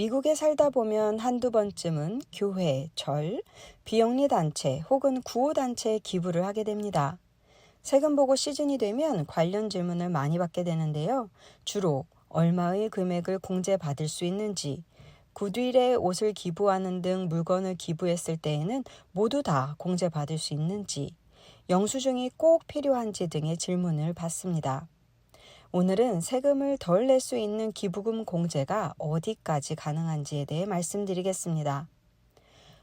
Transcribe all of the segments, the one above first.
미국에 살다 보면 한두 번쯤은 교회, 절, 비영리 단체 혹은 구호 단체에 기부를 하게 됩니다. 세금 보고 시즌이 되면 관련 질문을 많이 받게 되는데요. 주로 얼마의 금액을 공제받을 수 있는지, 구두일에 옷을 기부하는 등 물건을 기부했을 때에는 모두 다 공제받을 수 있는지, 영수증이 꼭 필요한지 등의 질문을 받습니다. 오늘은 세금을 덜 낼 수 있는 기부금 공제가 어디까지 가능한지에 대해 말씀드리겠습니다.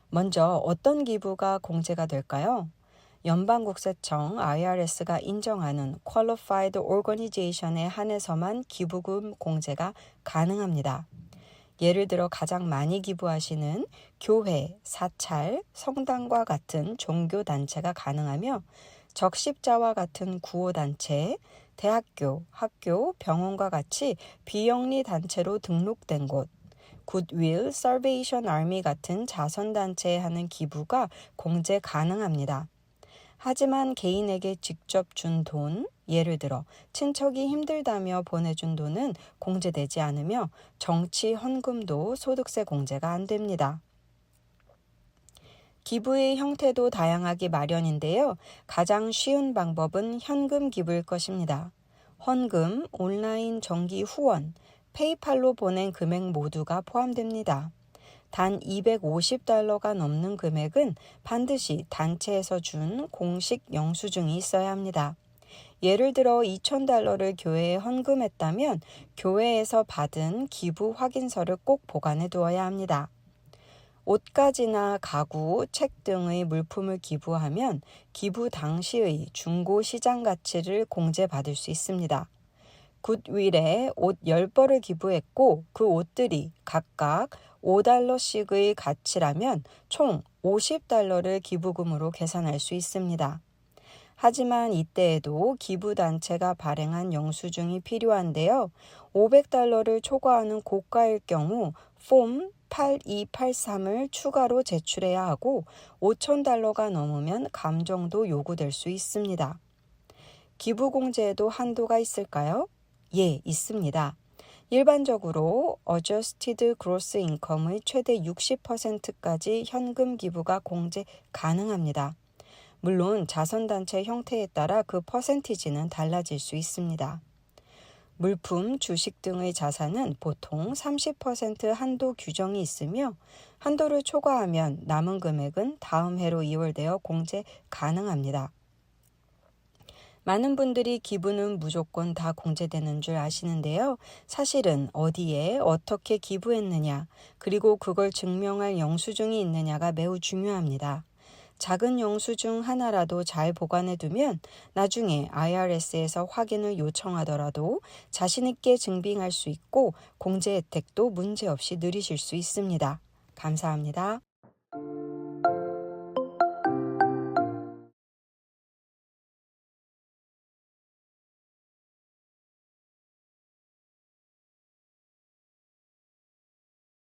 먼저 어떤 기부가 공제가 될까요? 연방국세청 IRS가 인정하는 Qualified Organization에 한해서만 기부금 공제가 가능합니다. 예를 들어 가장 많이 기부하시는 교회, 사찰, 성당과 같은 종교 단체가 가능하며 적십자와 같은 구호 단체, 대학교, 학교, 병원과 같이 비영리 단체로 등록된 곳, 굿윌, 살베이션 아미 같은 자선 단체에 하는 기부가 공제 가능합니다. 하지만 개인에게 직접 준 돈, 예를 들어 친척이 힘들다며 보내준 돈은 공제되지 않으며 정치 헌금도 소득세 공제가 안 됩니다. 기부의 형태도 다양하기 마련인데요. 가장 쉬운 방법은 현금 기부일 것입니다. 헌금, 온라인 정기 후원, 페이팔로 보낸 금액 모두가 포함됩니다. 단 250달러가 넘는 금액은 반드시 단체에서 준 공식 영수증이 있어야 합니다. 예를 들어 2,000달러를 교회에 헌금했다면 교회에서 받은 기부 확인서를 꼭 보관해 두어야 합니다. 옷가지나 가구, 책 등의 물품을 기부하면 기부 당시의 중고 시장 가치를 공제받을 수 있습니다. 굿윌에 옷 10벌을 기부했고 그 옷들이 각각 5달러씩의 가치라면 총 50달러를 기부금으로 계산할 수 있습니다. 하지만 이때에도 기부단체가 발행한 영수증이 필요한데요. 500달러를 초과하는 고가일 경우 폼 8283을 추가로 제출해야 하고 5,000달러가 넘으면 감정도 요구될 수 있습니다. 기부공제에도 한도가 있을까요? 예, 있습니다. 일반적으로 Adjusted Gross Income의 최대 60%까지 현금 기부가 공제 가능합니다. 물론 자선단체 형태에 따라 그 퍼센티지는 달라질 수 있습니다. 물품, 주식 등의 자산은 보통 30% 한도 규정이 있으며 한도를 초과하면 남은 금액은 다음 해로 이월되어 공제 가능합니다. 많은 분들이 기부는 무조건 다 공제되는 줄 아시는데요. 사실은 어디에 어떻게 기부했느냐, 그리고 그걸 증명할 영수증이 있느냐가 매우 중요합니다. 작은 영수 증 하나라도 잘 보관해 두면 나중에 IRS에서 확인을 요청하더라도 자신있게 증빙할 수 있고 공제 혜택도 문제없이 누리실 수 있습니다. 감사합니다.